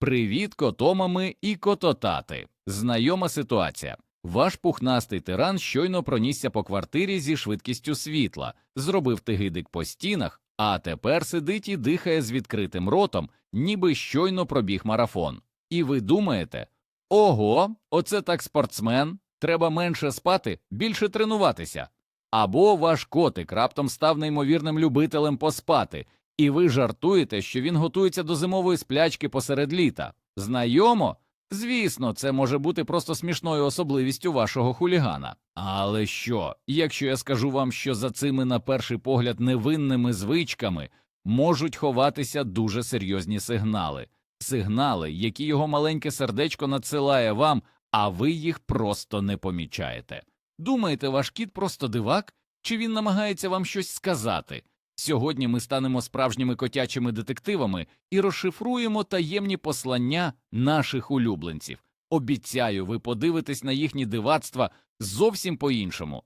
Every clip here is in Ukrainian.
Привіт, котомами і кототати. Знайома ситуація. Ваш пухнастий тиран щойно пронісся по квартирі зі швидкістю світла, зробив тигидик по стінах, а тепер сидить і дихає з відкритим ротом, ніби щойно пробіг марафон. І ви думаєте, ого, оце так спортсмен, треба менше спати, більше тренуватися. Або ваш котик раптом став неймовірним любителем поспати, і ви жартуєте, що він готується до зимової сплячки посеред літа. Знайомо? Звісно, це може бути просто смішною особливістю вашого хулігана. Але що, якщо я скажу вам, що за цими, на перший погляд, невинними звичками можуть ховатися дуже серйозні сигнали, сигнали, які його маленьке сердечко надсилає вам, а ви їх просто не помічаєте. Думаєте, ваш кіт просто дивак, чи він намагається вам щось сказати? Сьогодні ми станемо справжніми котячими детективами і розшифруємо таємні послання наших улюбленців. Обіцяю, ви подивитесь на їхні дивацтва зовсім по-іншому.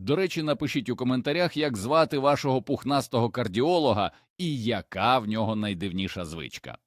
До речі, напишіть у коментарях, як звати вашого пухнастого кардіолога і яка в нього найдивніша звичка.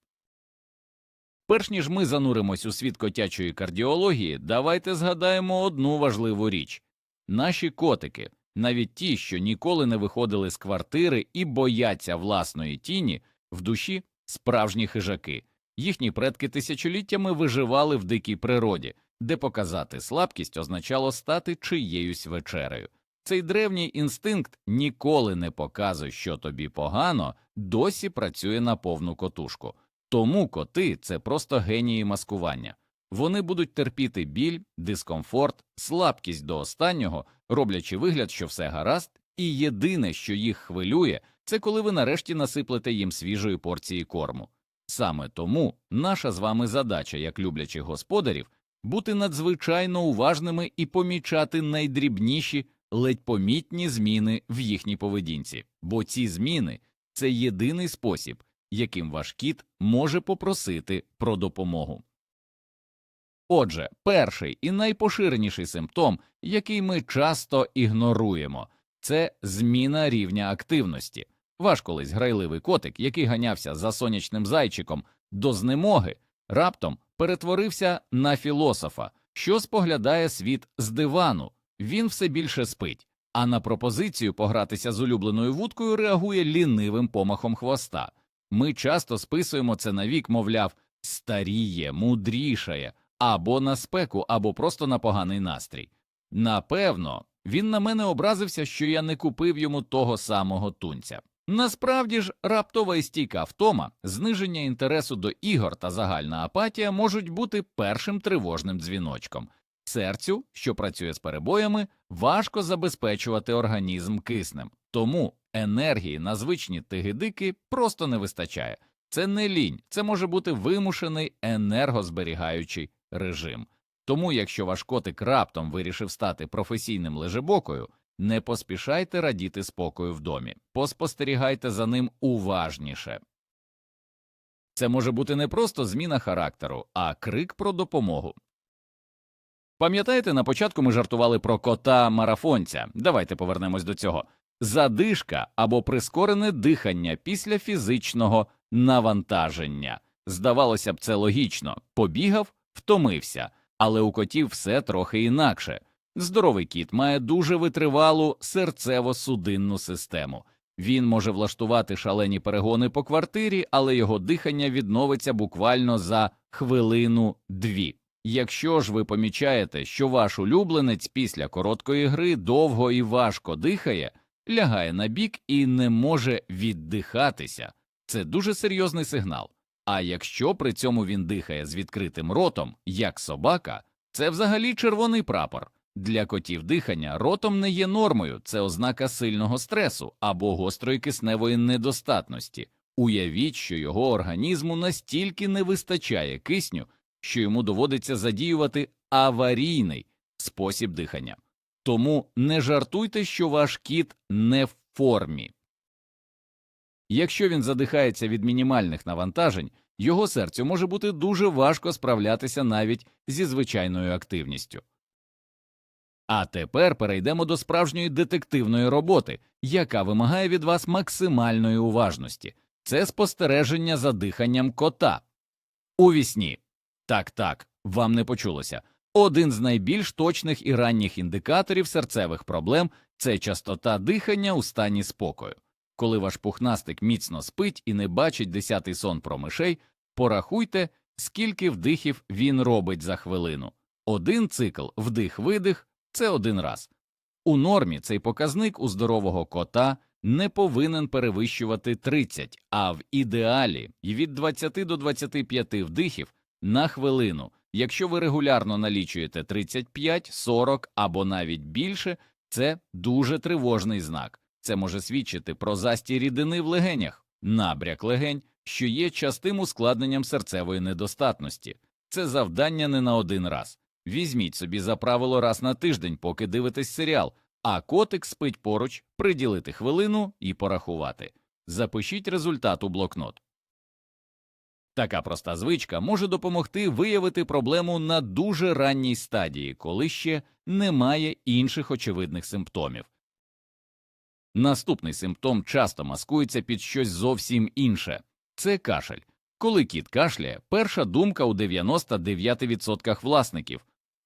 Перш ніж ми зануримось у світ котячої кардіології, давайте згадаємо одну важливу річ наші котики, навіть ті, що ніколи не виходили з квартири і бояться власної тіні, в душі справжні хижаки. Їхні предки тисячоліттями виживали в дикій природі, де показати слабкість означало стати чиєюсь вечерею. Цей древній інстинкт ніколи не показує, що тобі погано, досі працює на повну котушку. Тому коти це просто генії маскування. Вони будуть терпіти біль, дискомфорт, слабкість до останнього, роблячи вигляд, що все гаразд, і єдине, що їх хвилює, це коли ви нарешті насиплете їм свіжої порції корму. Саме тому наша з вами задача, як люблячих господарів, бути надзвичайно уважними і помічати найдрібніші, ледь помітні зміни в їхній поведінці, бо ці зміни це єдиний спосіб, яким ваш кіт може попросити про допомогу. Отже, перший і найпоширеніший симптом, який ми часто ігноруємо, це зміна рівня активності. Ваш колись грайливий котик, який ганявся за сонячним зайчиком до знемоги, раптом перетворився на філософа, що споглядає світ з дивану. Він все більше спить, а на пропозицію погратися з улюбленою вудкою реагує лінивим помахом хвоста. Ми часто списуємо це на вік, мовляв, старіє, мудрішає, або на спеку, або просто на поганий настрій. Напевно, він на мене образився, що я не купив йому того самого тунця. Насправді ж, раптова і стійка втома, зниження інтересу до ігор та загальна апатія можуть бути першим тривожним дзвіночком. Серцю, що працює з перебоями, важко забезпечувати організм киснем, тому енергії на звичні тигидики просто не вистачає. Це не лінь, це може бути вимушений енергозберігаючий режим. Тому, якщо ваш котик раптом вирішив стати професійним лежебокою, не поспішайте радіти спокою в домі, поспостерігайте за ним уважніше. Це може бути не просто зміна характеру, а крик про допомогу. Пам'ятаєте, на початку ми жартували про кота марафонця. Давайте повернемось до цього. Задишка або прискорене дихання після фізичного навантаження. Здавалося б, це логічно побігав, втомився, але у котів все трохи інакше. Здоровий кіт має дуже витривалу серцево-судинну систему. Він може влаштувати шалені перегони по квартирі, але його дихання відновиться буквально за хвилину-дві. Якщо ж ви помічаєте, що ваш улюбленець після короткої гри довго і важко дихає, лягає на бік і не може віддихатися, це дуже серйозний сигнал. А якщо при цьому він дихає з відкритим ротом, як собака, це взагалі червоний прапор. Для котів дихання ротом не є нормою, це ознака сильного стресу або гострої кисневої недостатності. Уявіть, що його організму настільки не вистачає кисню, що йому доводиться задіювати аварійний спосіб дихання. Тому не жартуйте, що ваш кіт не в формі. Якщо він задихається від мінімальних навантажень, його серцю може бути дуже важко справлятися навіть зі звичайною активністю. А тепер перейдемо до справжньої детективної роботи, яка вимагає від вас максимальної уважності. це спостереження за диханням кота. У вісні. Так, так, вам не почулося. Один з найбільш точних і ранніх індикаторів серцевих проблем це частота дихання у стані спокою. Коли ваш пухнастик міцно спить і не бачить десятий сон про мишей, порахуйте, скільки вдихів він робить за хвилину. Один цикл вдих-видих це один раз. У нормі цей показник у здорового кота не повинен перевищувати 30, а в ідеалі від 20 до 25 вдихів на хвилину. Якщо ви регулярно налічуєте 35, 40 або навіть більше, це дуже тривожний знак. Це може свідчити про застій рідини в легенях, набряк легень, що є частим ускладненням серцевої недостатності. Це завдання не на один раз. Візьміть собі за правило раз на тиждень, поки дивитесь серіал, а котик спить поруч, приділити хвилину і порахувати. Запишіть результат у блокнот. Така проста звичка може допомогти виявити проблему на дуже ранній стадії, коли ще немає інших очевидних симптомів. Наступний симптом часто маскується під щось зовсім інше це кашель. Коли кіт кашляє, перша думка у 99% власників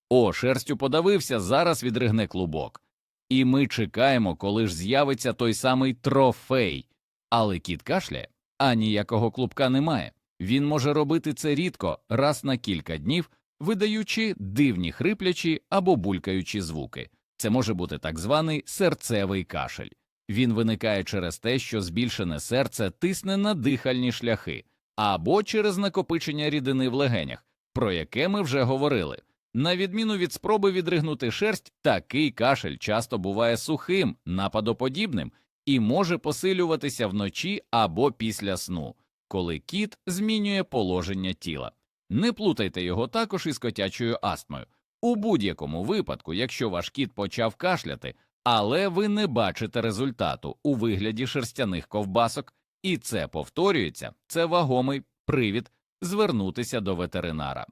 О, шерстю подавився, зараз відригне клубок. І ми чекаємо, коли ж з'явиться той самий трофей. Але кіт кашляє, а ніякого клубка немає. Він може робити це рідко, раз на кілька днів, видаючи дивні хриплячі або булькаючі звуки. Це може бути так званий серцевий кашель. Він виникає через те, що збільшене серце тисне на дихальні шляхи, або через накопичення рідини в легенях, про яке ми вже говорили. На відміну від спроби відригнути шерсть, такий кашель часто буває сухим, нападоподібним і може посилюватися вночі або після сну, коли кіт змінює положення тіла. Не плутайте його також із котячою астмою. У будь-якому випадку, якщо ваш кіт почав кашляти, але ви не бачите результату у вигляді шерстяних ковбасок, і це повторюється, це вагомий привід звернутися до ветеринара.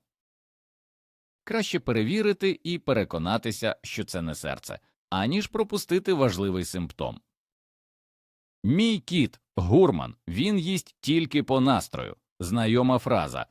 Краще перевірити і переконатися, що це не серце, аніж пропустити важливий симптом. Мій кіт гурман, він їсть тільки по настрою. Знайома фраза.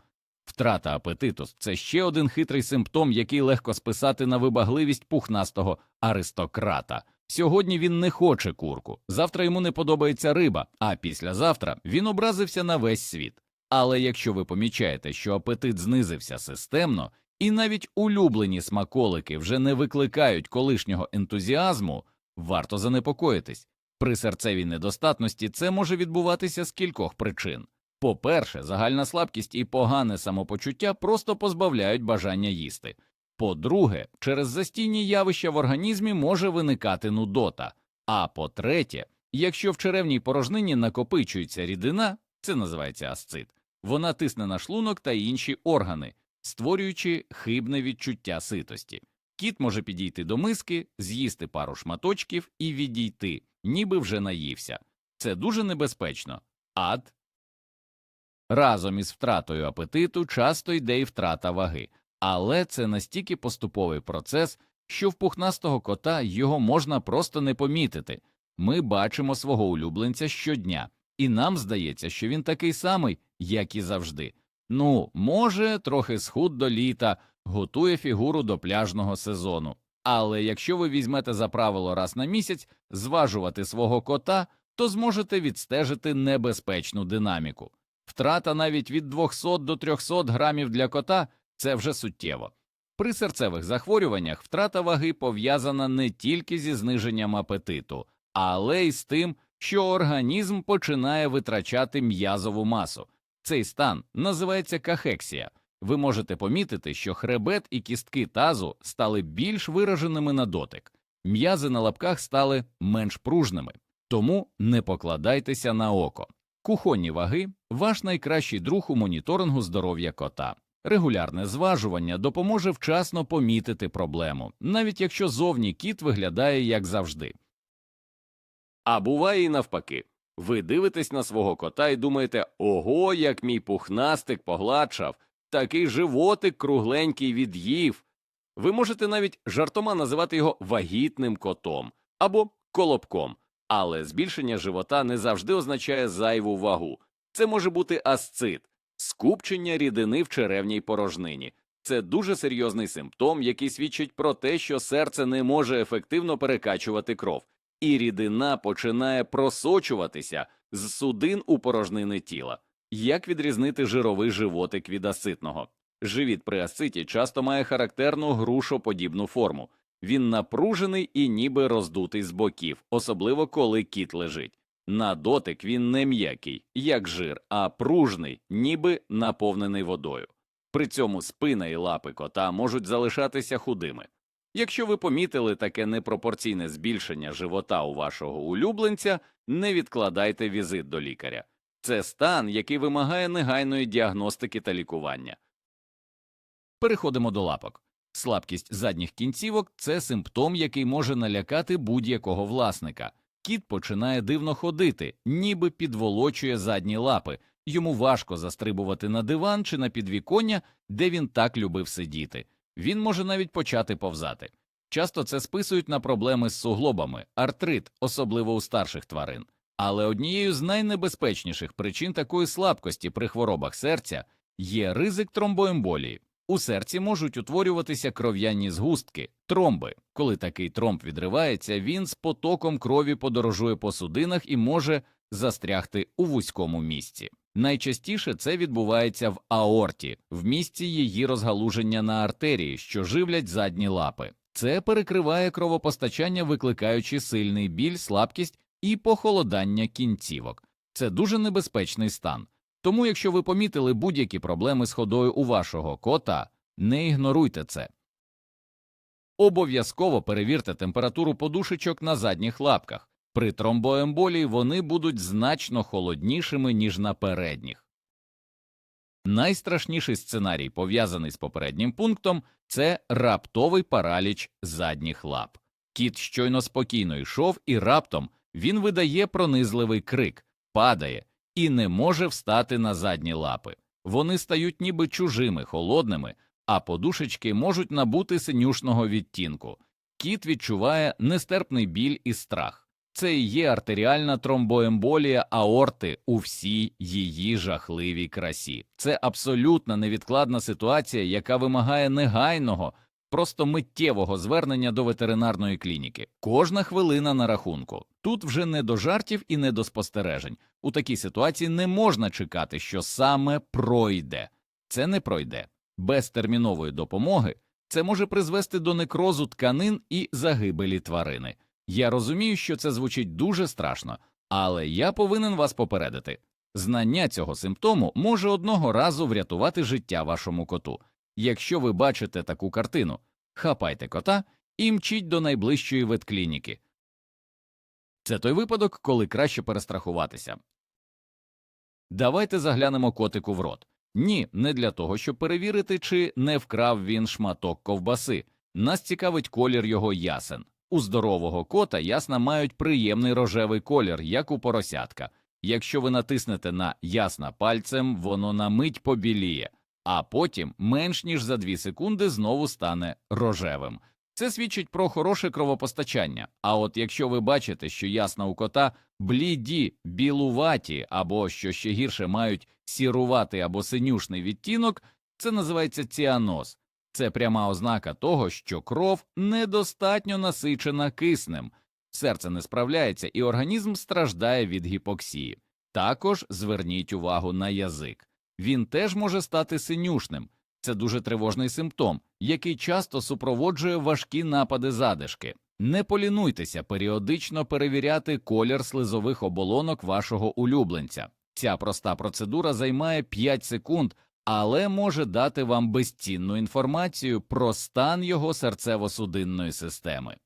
Втрата апетиту це ще один хитрий симптом, який легко списати на вибагливість пухнастого аристократа. Сьогодні він не хоче курку, завтра йому не подобається риба, а післязавтра він образився на весь світ. Але якщо ви помічаєте, що апетит знизився системно, і навіть улюблені смаколики вже не викликають колишнього ентузіазму, варто занепокоїтись. При серцевій недостатності це може відбуватися з кількох причин. По-перше, загальна слабкість і погане самопочуття просто позбавляють бажання їсти. По-друге, через застійні явища в організмі може виникати нудота. А по-третє, якщо в черевній порожнині накопичується рідина, це називається асцит, вона тисне на шлунок та інші органи, створюючи хибне відчуття ситості. Кіт може підійти до миски, з'їсти пару шматочків і відійти, ніби вже наївся. Це дуже небезпечно. Ад разом із втратою апетиту часто йде й втрата ваги, але це настільки поступовий процес, що в пухнастого кота його можна просто не помітити. Ми бачимо свого улюбленця щодня, і нам здається, що він такий самий, як і завжди. Ну, може, трохи схуд до літа, готує фігуру до пляжного сезону. Але якщо ви візьмете за правило раз на місяць зважувати свого кота, то зможете відстежити небезпечну динаміку. Втрата навіть від 200 до 300 грамів для кота це вже суттєво. При серцевих захворюваннях втрата ваги пов'язана не тільки зі зниженням апетиту, але й з тим, що організм починає витрачати м'язову масу. Цей стан називається кахексія. Ви можете помітити, що хребет і кістки тазу стали більш вираженими на дотик, м'язи на лапках стали менш пружними, тому не покладайтеся на око. Кухонні ваги ваш найкращий друг у моніторингу здоров'я кота. Регулярне зважування допоможе вчасно помітити проблему, навіть якщо зовні кіт виглядає як завжди. А буває і навпаки. Ви дивитесь на свого кота і думаєте, ого, як мій пухнастик погладшав, такий животик кругленький від'їв. Ви можете навіть жартома називати його вагітним котом або колобком, але збільшення живота не завжди означає зайву вагу. Це може бути асцит, скупчення рідини в черевній порожнині. Це дуже серйозний симптом, який свідчить про те, що серце не може ефективно перекачувати кров, і рідина починає просочуватися з судин у порожнини тіла. Як відрізнити жировий животик від аситного? Живіт при аситі часто має характерну грушоподібну форму. Він напружений і ніби роздутий з боків, особливо коли кіт лежить. На дотик він не м'який, як жир, а пружний, ніби наповнений водою. При цьому спина і лапи кота можуть залишатися худими. Якщо ви помітили таке непропорційне збільшення живота у вашого улюбленця, не відкладайте візит до лікаря. Це стан, який вимагає негайної діагностики та лікування. Переходимо до лапок. Слабкість задніх кінцівок це симптом, який може налякати будь-якого власника. Кіт починає дивно ходити, ніби підволочує задні лапи. Йому важко застрибувати на диван чи на підвіконня, де він так любив сидіти. Він може навіть почати повзати. Часто це списують на проблеми з суглобами, артрит, особливо у старших тварин. Але однією з найнебезпечніших причин такої слабкості при хворобах серця є ризик тромбоемболії. У серці можуть утворюватися кров'яні згустки, тромби. Коли такий тромб відривається, він з потоком крові подорожує по судинах і може застрягти у вузькому місці. Найчастіше це відбувається в аорті, в місці її розгалуження на артерії, що живлять задні лапи. Це перекриває кровопостачання, викликаючи сильний біль, слабкість і похолодання кінцівок. Це дуже небезпечний стан. Тому, якщо ви помітили будь-які проблеми з ходою у вашого кота, не ігноруйте це. Обов'язково перевірте температуру подушечок на задніх лапках. При тромбоемболії вони будуть значно холоднішими, ніж на передніх. Найстрашніший сценарій, пов'язаний з попереднім пунктом, це раптовий параліч задніх лап. Кіт щойно спокійно йшов, і раптом він видає пронизливий крик, падає і не може встати на задні лапи. Вони стають ніби чужими, холодними, а подушечки можуть набути синюшного відтінку. Кіт відчуває нестерпний біль і страх. Це і є артеріальна тромбоемболія аорти у всій її жахливій красі. Це абсолютно невідкладна ситуація, яка вимагає негайного, просто миттєвого звернення до ветеринарної клініки. Кожна хвилина на рахунку. Тут вже не до жартів і не до спостережень. У такій ситуації не можна чекати, що саме пройде. Це не пройде. Без термінової допомоги це може призвести до некрозу тканин і загибелі тварини. Я розумію, що це звучить дуже страшно, але я повинен вас попередити. Знання цього симптому може одного разу врятувати життя вашому коту. Якщо ви бачите таку картину, хапайте кота і мчіть до найближчої ветклініки. Це той випадок, коли краще перестрахуватися. Давайте заглянемо котику в рот. Ні, не для того, щоб перевірити, чи не вкрав він шматок ковбаси. Нас цікавить колір його ясен. У здорового кота ясна мають приємний рожевий колір, як у поросятка. Якщо ви натиснете на ясна пальцем, воно на мить побіліє, а потім менш ніж за 2 секунди знову стане рожевим. Це свідчить про хороше кровопостачання. А от якщо ви бачите, що ясна у кота бліді, білуваті або що ще гірше мають сіруватий або синюшний відтінок, це називається ціаноз. Це пряма ознака того, що кров недостатньо насичена киснем, серце не справляється і організм страждає від гіпоксії. Також зверніть увагу на язик. Він теж може стати синюшним. Це дуже тривожний симптом, який часто супроводжує важкі напади задишки. Не полінуйтеся періодично перевіряти колір слизових оболонок вашого улюбленця. Ця проста процедура займає 5 секунд, але може дати вам безцінну інформацію про стан його серцево-судинної системи.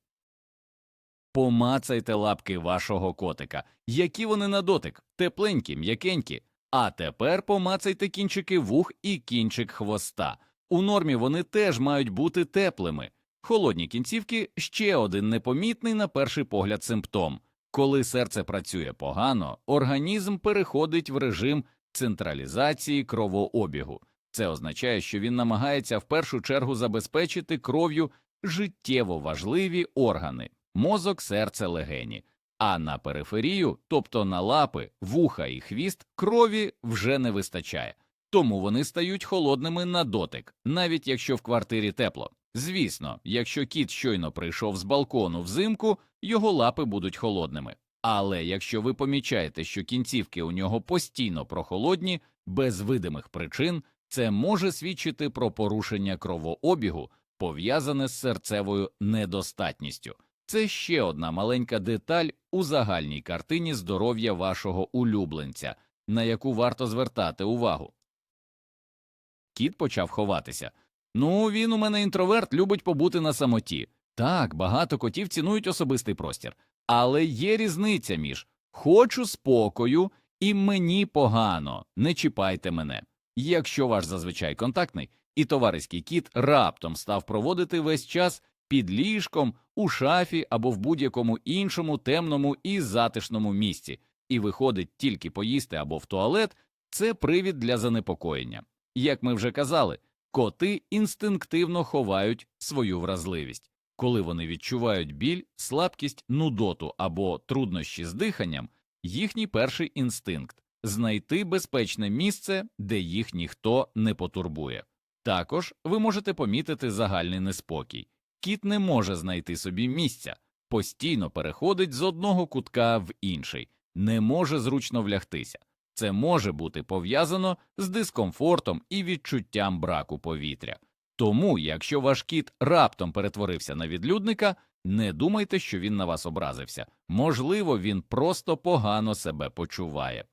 Помацайте лапки вашого котика, які вони на дотик, тепленькі, м'якенькі. А тепер помацайте кінчики вух і кінчик хвоста. У нормі вони теж мають бути теплими. Холодні кінцівки ще один непомітний на перший погляд симптом. Коли серце працює погано, організм переходить в режим централізації кровообігу. Це означає, що він намагається в першу чергу забезпечити кров'ю життєво важливі органи мозок, серце, легені. А на периферію, тобто на лапи, вуха і хвіст, крові вже не вистачає, тому вони стають холодними на дотик, навіть якщо в квартирі тепло. Звісно, якщо кіт щойно прийшов з балкону взимку, його лапи будуть холодними. Але якщо ви помічаєте, що кінцівки у нього постійно прохолодні, без видимих причин, це може свідчити про порушення кровообігу, пов'язане з серцевою недостатністю. Це ще одна маленька деталь у загальній картині здоров'я вашого улюбленця, на яку варто звертати увагу. Кіт почав ховатися. Ну, він у мене інтроверт, любить побути на самоті. Так, багато котів цінують особистий простір, але є різниця між хочу спокою і мені погано, не чіпайте мене. Якщо ваш зазвичай контактний і товариський кіт раптом став проводити весь час під ліжком, у шафі або в будь-якому іншому темному і затишному місці, і виходить тільки поїсти або в туалет, це привід для занепокоєння. Як ми вже казали, коти інстинктивно ховають свою вразливість. Коли вони відчувають біль, слабкість, нудоту або труднощі з диханням, їхній перший інстинкт знайти безпечне місце, де їх ніхто не потурбує. Також ви можете помітити загальний неспокій. Кіт не може знайти собі місця, постійно переходить з одного кутка в інший, не може зручно влягтися. Це може бути пов'язано з дискомфортом і відчуттям браку повітря. Тому, якщо ваш кіт раптом перетворився на відлюдника, не думайте, що він на вас образився. Можливо, він просто погано себе почуває.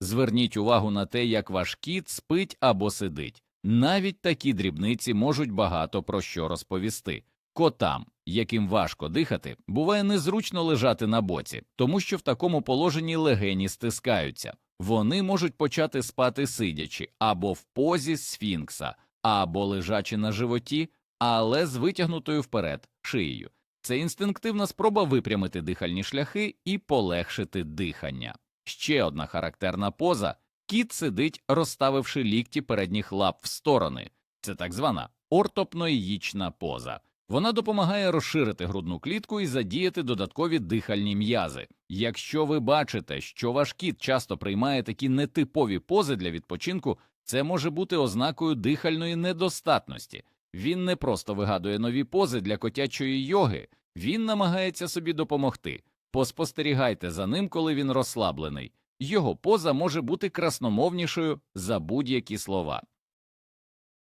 Зверніть увагу на те, як ваш кіт спить або сидить. Навіть такі дрібниці можуть багато про що розповісти. Котам, яким важко дихати, буває незручно лежати на боці, тому що в такому положенні легені стискаються. Вони можуть почати спати сидячи або в позі сфінкса, або лежачи на животі, але з витягнутою вперед шиєю. Це інстинктивна спроба випрямити дихальні шляхи і полегшити дихання. Ще одна характерна поза кіт сидить, розставивши лікті передніх лап в сторони. Це так звана ортопноїчна поза. Вона допомагає розширити грудну клітку і задіяти додаткові дихальні м'язи. Якщо ви бачите, що ваш кіт часто приймає такі нетипові пози для відпочинку, це може бути ознакою дихальної недостатності. Він не просто вигадує нові пози для котячої йоги, він намагається собі допомогти. Поспостерігайте за ним, коли він розслаблений. Його поза може бути красномовнішою за будь-які слова.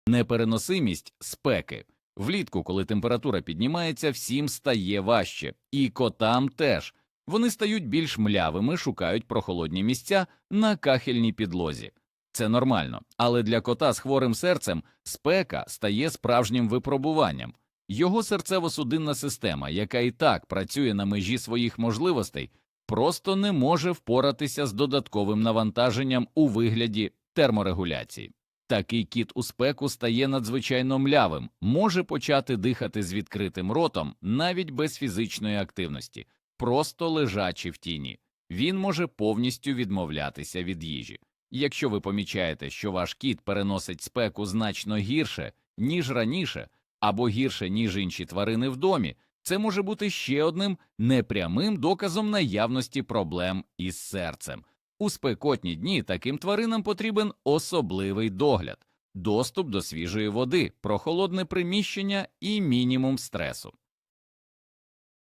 Непереносимість спеки. Влітку, коли температура піднімається, всім стає важче, і котам теж. Вони стають більш млявими, шукають прохолодні місця на кахельній підлозі. Це нормально, але для кота з хворим серцем спека стає справжнім випробуванням. Його серцево-судинна система, яка і так працює на межі своїх можливостей, просто не може впоратися з додатковим навантаженням у вигляді терморегуляції. Такий кіт у спеку стає надзвичайно млявим, може почати дихати з відкритим ротом навіть без фізичної активності, просто лежачи в тіні. Він може повністю відмовлятися від їжі. Якщо ви помічаєте, що ваш кіт переносить спеку значно гірше, ніж раніше, або гірше, ніж інші тварини в домі, це може бути ще одним непрямим доказом наявності проблем із серцем. У спекотні дні таким тваринам потрібен особливий догляд, доступ до свіжої води, прохолодне приміщення і мінімум стресу.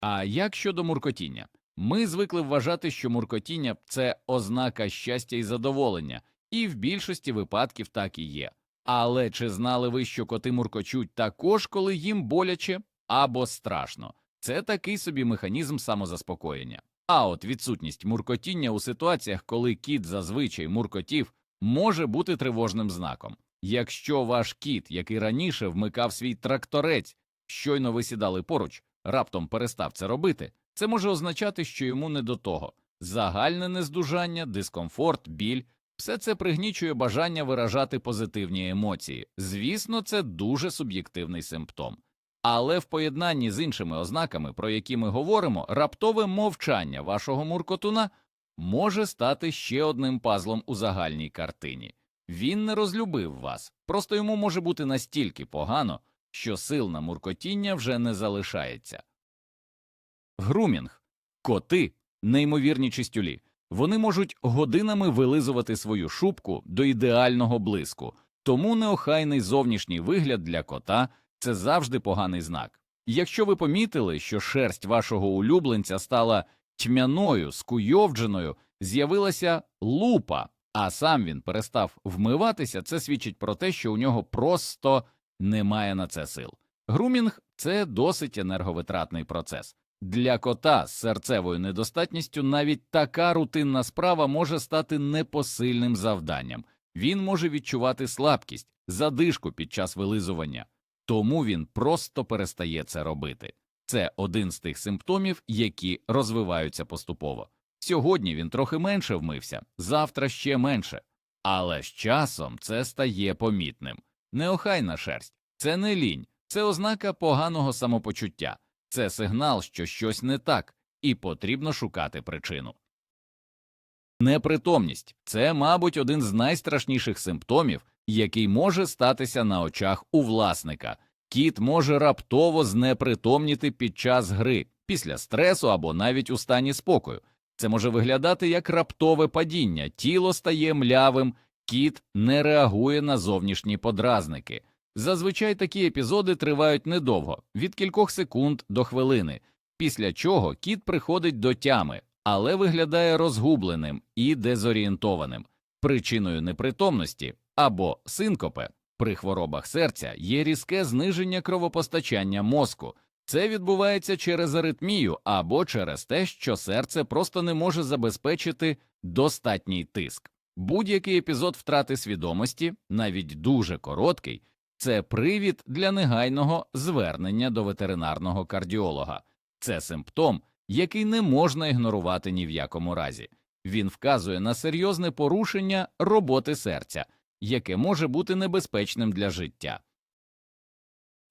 А як щодо муркотіння? Ми звикли вважати, що муркотіння це ознака щастя і задоволення, і в більшості випадків так і є. Але чи знали ви, що коти муркочуть також, коли їм боляче або страшно? Це такий собі механізм самозаспокоєння. А от відсутність муркотіння у ситуаціях, коли кіт зазвичай муркотів, може бути тривожним знаком. Якщо ваш кіт, який раніше вмикав свій тракторець, щойно ви сідали поруч, раптом перестав це робити, це може означати, що йому не до того. Загальне нездужання, дискомфорт, біль все це пригнічує бажання виражати позитивні емоції. Звісно, це дуже суб'єктивний симптом. Але в поєднанні з іншими ознаками, про які ми говоримо, раптове мовчання вашого муркотуна може стати ще одним пазлом у загальній картині. Він не розлюбив вас, просто йому може бути настільки погано, що сил на муркотіння вже не залишається. Грумінг Коти неймовірні чистюлі. Вони можуть годинами вилизувати свою шубку до ідеального блиску, тому неохайний зовнішній вигляд для кота це завжди поганий знак. Якщо ви помітили, що шерсть вашого улюбленця стала тьмяною, скуйовдженою, з'явилася лупа, а сам він перестав вмиватися, це свідчить про те, що у нього просто немає на це сил. Грумінг це досить енерговитратний процес. Для кота з серцевою недостатністю навіть така рутинна справа може стати непосильним завданням. Він може відчувати слабкість, задишку під час вилизування, тому він просто перестає це робити. Це один з тих симптомів, які розвиваються поступово. Сьогодні він трохи менше вмився, завтра ще менше, але з часом це стає помітним. Неохайна шерсть це не лінь, це ознака поганого самопочуття, це сигнал, що щось не так, і потрібно шукати причину. Непритомність це, мабуть, один з найстрашніших симптомів, який може статися на очах у власника. Кіт може раптово знепритомніти під час гри, після стресу або навіть у стані спокою. Це може виглядати як раптове падіння, тіло стає млявим, кіт не реагує на зовнішні подразники. Зазвичай такі епізоди тривають недовго від кількох секунд до хвилини, після чого кіт приходить до тями, але виглядає розгубленим і дезорієнтованим. Причиною непритомності або синкопе при хворобах серця є різке зниження кровопостачання мозку. Це відбувається через аритмію або через те, що серце просто не може забезпечити достатній тиск. Будь-який епізод втрати свідомості, навіть дуже короткий, це привід для негайного звернення до ветеринарного кардіолога. Це симптом, який не можна ігнорувати ні в якому разі. Він вказує на серйозне порушення роботи серця, яке може бути небезпечним для життя.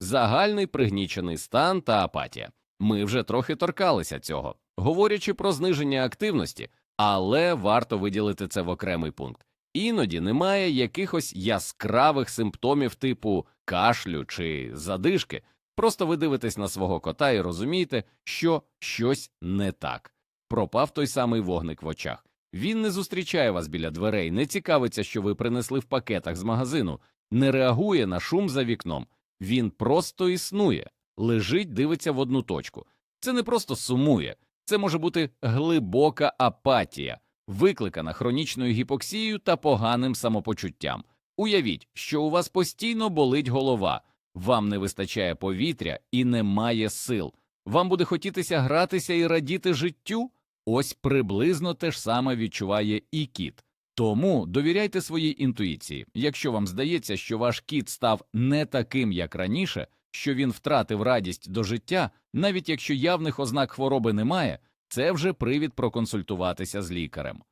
Загальний пригнічений стан та апатія. Ми вже трохи торкалися цього, говорячи про зниження активності, але варто виділити це в окремий пункт. Іноді немає якихось яскравих симптомів типу кашлю чи задишки. Просто ви дивитесь на свого кота і розумієте, що щось не так. Пропав той самий вогник в очах. Він не зустрічає вас біля дверей, не цікавиться, що ви принесли в пакетах з магазину, не реагує на шум за вікном. Він просто існує, лежить, дивиться в одну точку. Це не просто сумує, це може бути глибока апатія, викликана хронічною гіпоксією та поганим самопочуттям. Уявіть, що у вас постійно болить голова, вам не вистачає повітря і немає сил. Вам буде хотітися гратися і радіти життю. Ось приблизно те ж саме відчуває і кіт. Тому довіряйте своїй інтуїції. Якщо вам здається, що ваш кіт став не таким, як раніше, що він втратив радість до життя, навіть якщо явних ознак хвороби немає, це вже привід проконсультуватися з лікарем.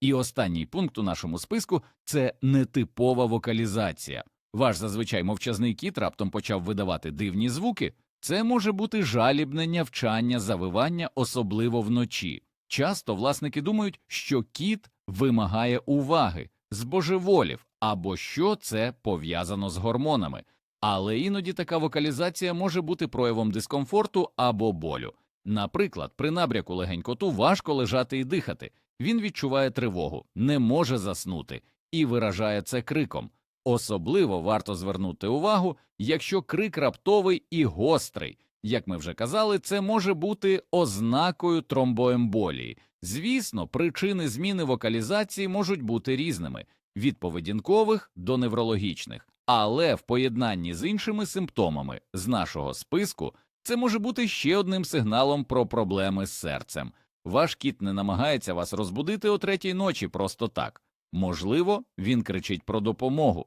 І останній пункт у нашому списку це нетипова вокалізація. Ваш зазвичай мовчазний кіт раптом почав видавати дивні звуки. Це може бути жалібне нявчання, завивання, особливо вночі. Часто власники думають, що кіт вимагає уваги, збожеволів або що це пов'язано з гормонами, але іноді така вокалізація може бути проявом дискомфорту або болю. Наприклад, при набряку легенькоту важко лежати і дихати, він відчуває тривогу, не може заснути і виражає це криком. Особливо варто звернути увагу, якщо крик раптовий і гострий. Як ми вже казали, це може бути ознакою тромбоемболії. Звісно, причини зміни вокалізації можуть бути різними від поведінкових до неврологічних, але в поєднанні з іншими симптомами з нашого списку це може бути ще одним сигналом про проблеми з серцем. Ваш кіт не намагається вас розбудити о третій ночі просто так. Можливо, він кричить про допомогу.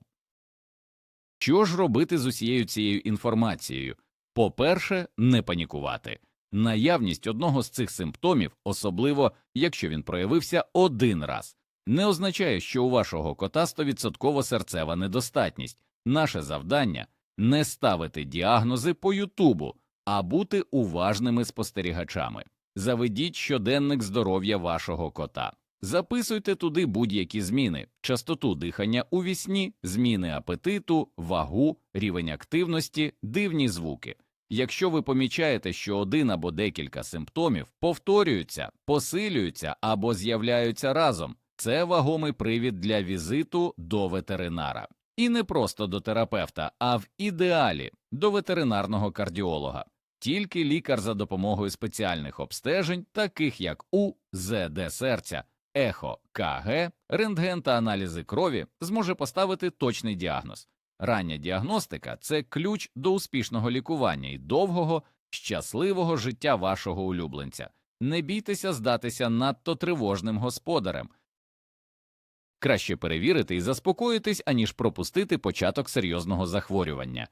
Що ж робити з усією цією інформацією? По-перше, не панікувати. Наявність одного з цих симптомів, особливо якщо він проявився один раз, не означає, що у вашого кота 100% серцева недостатність. Наше завдання не ставити діагнози по Ютубу, а бути уважними спостерігачами. Заведіть щоденник здоров'я вашого кота. Записуйте туди будь-які зміни, частоту дихання у вісні, зміни апетиту, вагу, рівень активності, дивні звуки. Якщо ви помічаєте, що один або декілька симптомів повторюються, посилюються або з'являються разом, це вагомий привід для візиту до ветеринара. І не просто до терапевта, а в ідеалі до ветеринарного кардіолога. Тільки лікар за допомогою спеціальних обстежень, таких як УЗД серця, ехо КГ, рентген та аналізи крові, зможе поставити точний діагноз. Рання діагностика це ключ до успішного лікування і довгого, щасливого життя вашого улюбленця. Не бійтеся здатися надто тривожним господарем. Краще перевірити і заспокоїтись, аніж пропустити початок серйозного захворювання.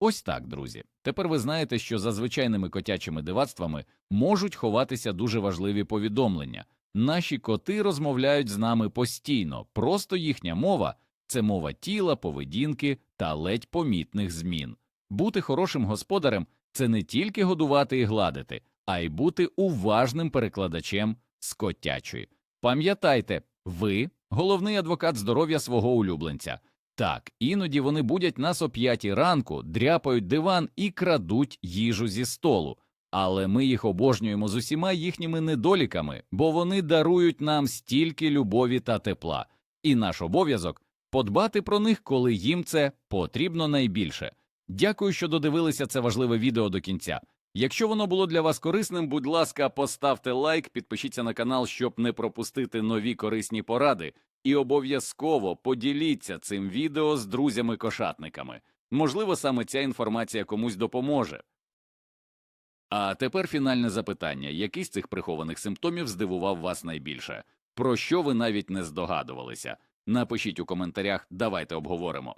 Ось так, друзі. Тепер ви знаєте, що за звичайними котячими дивацтвами можуть ховатися дуже важливі повідомлення. Наші коти розмовляють з нами постійно, просто їхня мова це мова тіла, поведінки та ледь помітних змін. Бути хорошим господарем це не тільки годувати і гладити, а й бути уважним перекладачем з котячої. Пам'ятайте, ви головний адвокат здоров'я свого улюбленця. Так, іноді вони будять нас о п'ятій ранку, дряпають диван і крадуть їжу зі столу. Але ми їх обожнюємо з усіма їхніми недоліками, бо вони дарують нам стільки любові та тепла, і наш обов'язок подбати про них, коли їм це потрібно найбільше. Дякую, що додивилися це важливе відео до кінця. Якщо воно було для вас корисним, будь ласка, поставте лайк, підпишіться на канал, щоб не пропустити нові корисні поради, і обов'язково поділіться цим відео з друзями-кошатниками. Можливо, саме ця інформація комусь допоможе. А тепер фінальне запитання: який з цих прихованих симптомів здивував вас найбільше? Про що ви навіть не здогадувалися? Напишіть у коментарях, давайте обговоримо.